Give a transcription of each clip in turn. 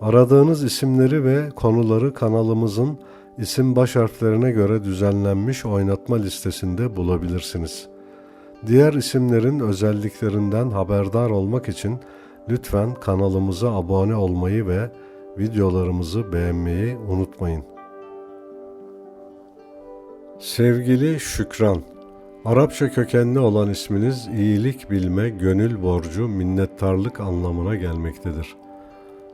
Aradığınız isimleri ve konuları kanalımızın isim baş harflerine göre düzenlenmiş oynatma listesinde bulabilirsiniz. Diğer isimlerin özelliklerinden haberdar olmak için lütfen kanalımıza abone olmayı ve videolarımızı beğenmeyi unutmayın. Sevgili Şükran, Arapça kökenli olan isminiz iyilik bilme, gönül borcu, minnettarlık anlamına gelmektedir.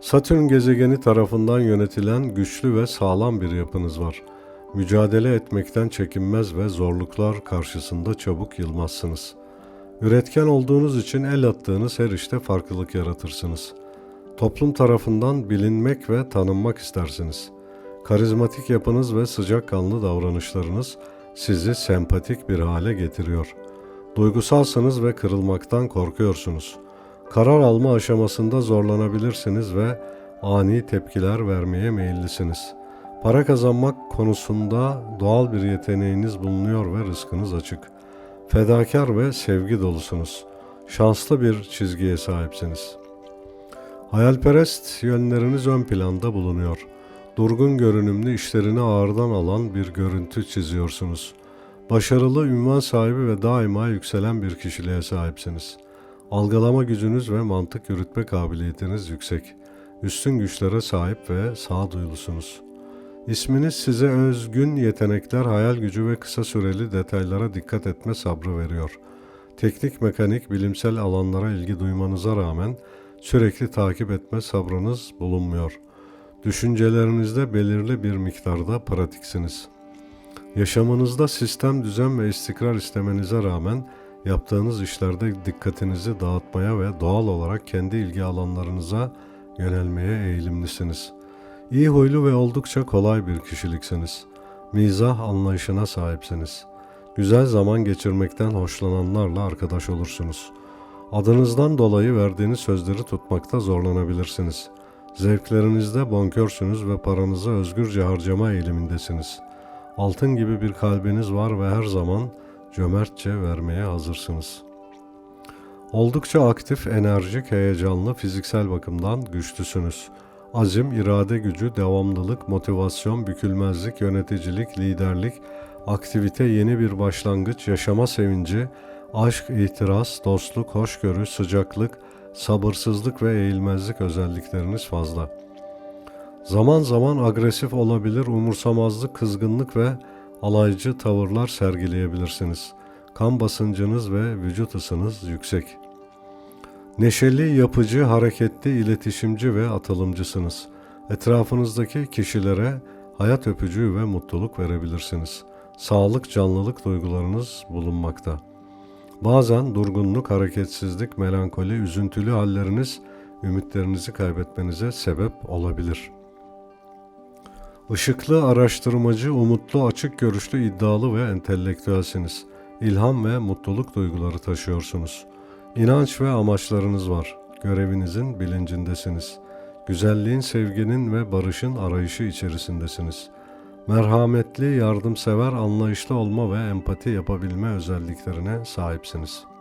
Satürn gezegeni tarafından yönetilen güçlü ve sağlam bir yapınız var. Mücadele etmekten çekinmez ve zorluklar karşısında çabuk yılmazsınız. Üretken olduğunuz için el attığınız her işte farklılık yaratırsınız. Toplum tarafından bilinmek ve tanınmak istersiniz. Karizmatik yapınız ve sıcakkanlı davranışlarınız sizi sempatik bir hale getiriyor. Duygusalsınız ve kırılmaktan korkuyorsunuz. Karar alma aşamasında zorlanabilirsiniz ve ani tepkiler vermeye meyillisiniz. Para kazanmak konusunda doğal bir yeteneğiniz bulunuyor ve rızkınız açık. Fedakar ve sevgi dolusunuz. Şanslı bir çizgiye sahipsiniz. Hayalperest yönleriniz ön planda bulunuyor. Durgun görünümlü işlerini ağırdan alan bir görüntü çiziyorsunuz. Başarılı, ünvan sahibi ve daima yükselen bir kişiliğe sahipsiniz. Algılama gücünüz ve mantık yürütme kabiliyetiniz yüksek. Üstün güçlere sahip ve sağduyulusunuz. İsminiz size özgün yetenekler, hayal gücü ve kısa süreli detaylara dikkat etme sabrı veriyor. Teknik, mekanik, bilimsel alanlara ilgi duymanıza rağmen sürekli takip etme sabrınız bulunmuyor. Düşüncelerinizde belirli bir miktarda pratiksiniz. Yaşamınızda sistem, düzen ve istikrar istemenize rağmen yaptığınız işlerde dikkatinizi dağıtmaya ve doğal olarak kendi ilgi alanlarınıza yönelmeye eğilimlisiniz. İyi huylu ve oldukça kolay bir kişiliksiniz. Mizah anlayışına sahipsiniz. Güzel zaman geçirmekten hoşlananlarla arkadaş olursunuz. Adınızdan dolayı verdiğiniz sözleri tutmakta zorlanabilirsiniz. Zevklerinizde bonkörsünüz ve paranızı özgürce harcama eğilimindesiniz. Altın gibi bir kalbiniz var ve her zaman cömertçe vermeye hazırsınız. Oldukça aktif, enerjik, heyecanlı, fiziksel bakımdan güçlüsünüz. Azim, irade gücü, devamlılık, motivasyon, bükülmezlik, yöneticilik, liderlik, aktivite, yeni bir başlangıç, yaşama sevinci, aşk, itiraz, dostluk, hoşgörü, sıcaklık, sabırsızlık ve eğilmezlik özellikleriniz fazla. Zaman zaman agresif olabilir, umursamazlık, kızgınlık ve alaycı tavırlar sergileyebilirsiniz. Kan basıncınız ve vücut ısınız yüksek. Neşeli, yapıcı, hareketli, iletişimci ve atılımcısınız. Etrafınızdaki kişilere hayat öpücüğü ve mutluluk verebilirsiniz. Sağlık, canlılık duygularınız bulunmakta. Bazen durgunluk, hareketsizlik, melankoli, üzüntülü halleriniz ümitlerinizi kaybetmenize sebep olabilir.'' Işıklı, araştırmacı, umutlu, açık görüşlü, iddialı ve entelektüelsiniz. İlham ve mutluluk duyguları taşıyorsunuz. İnanç ve amaçlarınız var. Görevinizin bilincindesiniz. Güzelliğin, sevginin ve barışın arayışı içerisindesiniz. Merhametli, yardımsever, anlayışlı olma ve empati yapabilme özelliklerine sahipsiniz.''